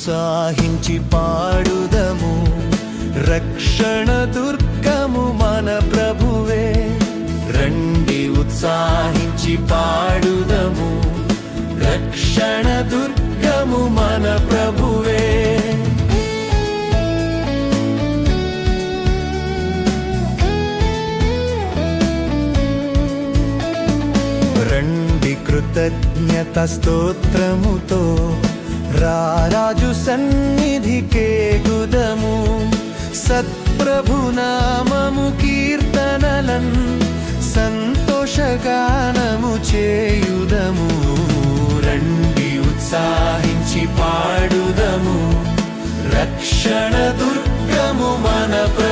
ఉత్సాహించి పాడుదము. రక్షణ దుర్గము మన ప్రభువే. రండి ఉత్సాహించి పాడుదము. రక్షణ దుర్గము మన ప్రభువే. రండి కృతజ్ఞత స్తోత్రముతో. రారాజు సన్నిధికే గుదము సత్ప్రభు నామము కీర్తనలన్ సంతోషగానము చేయుదము. రండి ఉత్సాహించి పాడుదము. రక్షణ దుర్గము మన ప్ర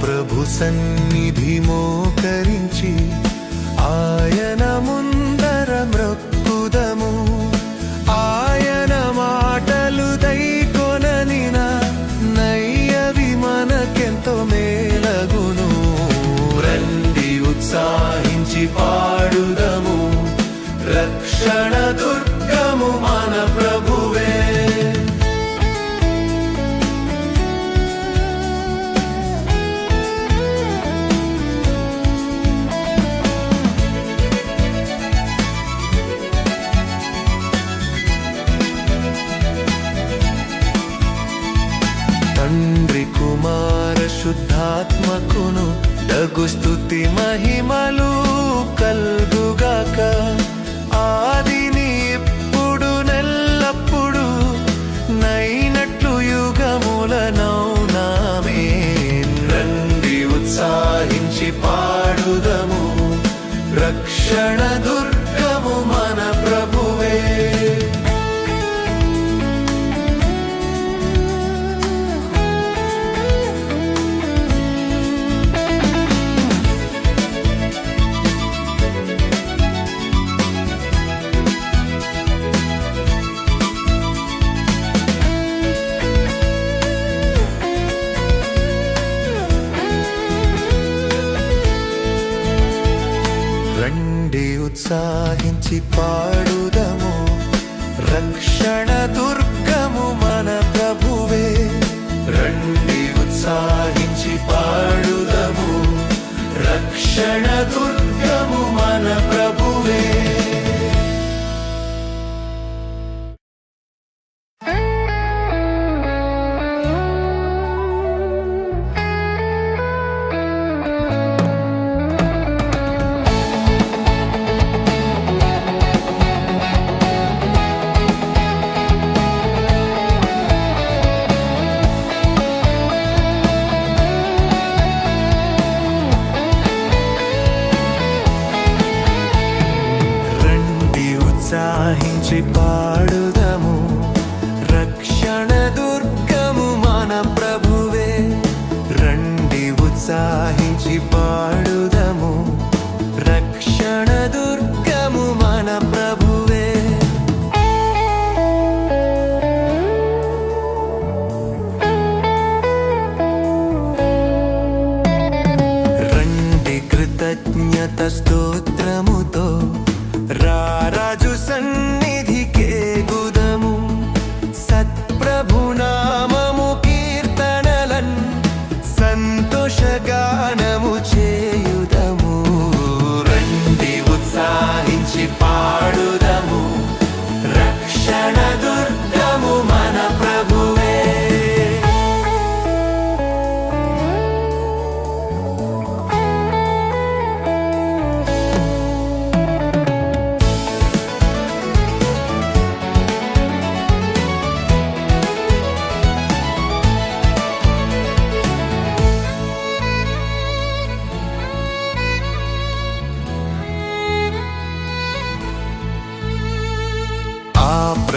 ప్రభు సన్నిధి మోకరించి ఆయన ముందు లఘు స్థుతి మహిమలు కల్గుగాక. ఆదిని ఇప్పుడు నెల్లప్పుడు నైనట్లు యుగముల నౌనామే రండి ఉత్సాహించి పాడుదము రక్షణ ఉత్సాహించి పాడుదము. రక్షణ దుర్గము మన ప్రభువే. రండి ఉత్సాహించి పాడుదము. రక్షణ ఉత్సాహించి పాడుదము రక్షణ దుర్గము మన ప్రభువే. రండి ఉత్సాహించి పాడుదము రక్షణ దుర్గము మన ప్రభువే. రండి కృతజ్ఞత స్తోత్రముతో సంతోషగానము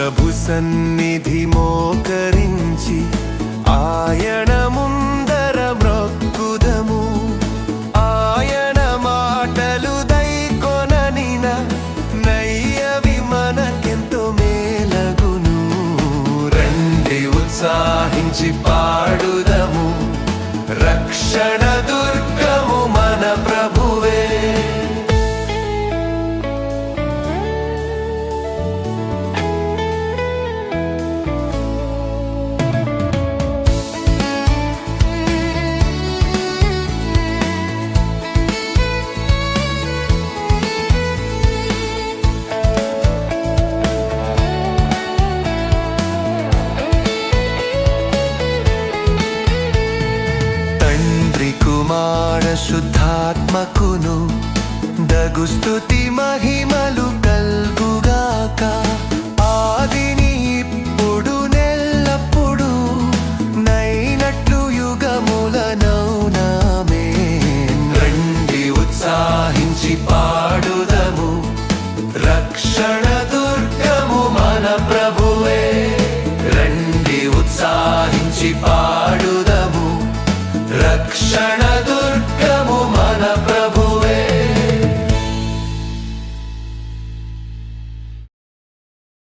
ప్రభు సన్నిధి మోకరించి ఆయన ముందర మ్రొక్కుదము ఆయన మాటలు దైకొననిన నయ్యవి మనకెంతో మేలగును. రండి ఉత్సాహించి పాడుద నిర్మాణ శుద్ధాత్మకును దగుస్తుతి మహిమలు కల్గుగాక. ఆదిని ఇప్పుడు నెల్లప్పుడు నైనట్లు యుగములనౌనామే. రండి ఉత్సాహించి పాడుదము. రక్షణ దుర్గము మన ప్రభువే. రండి ఉత్సాహించి పాడుదము. రక్షణ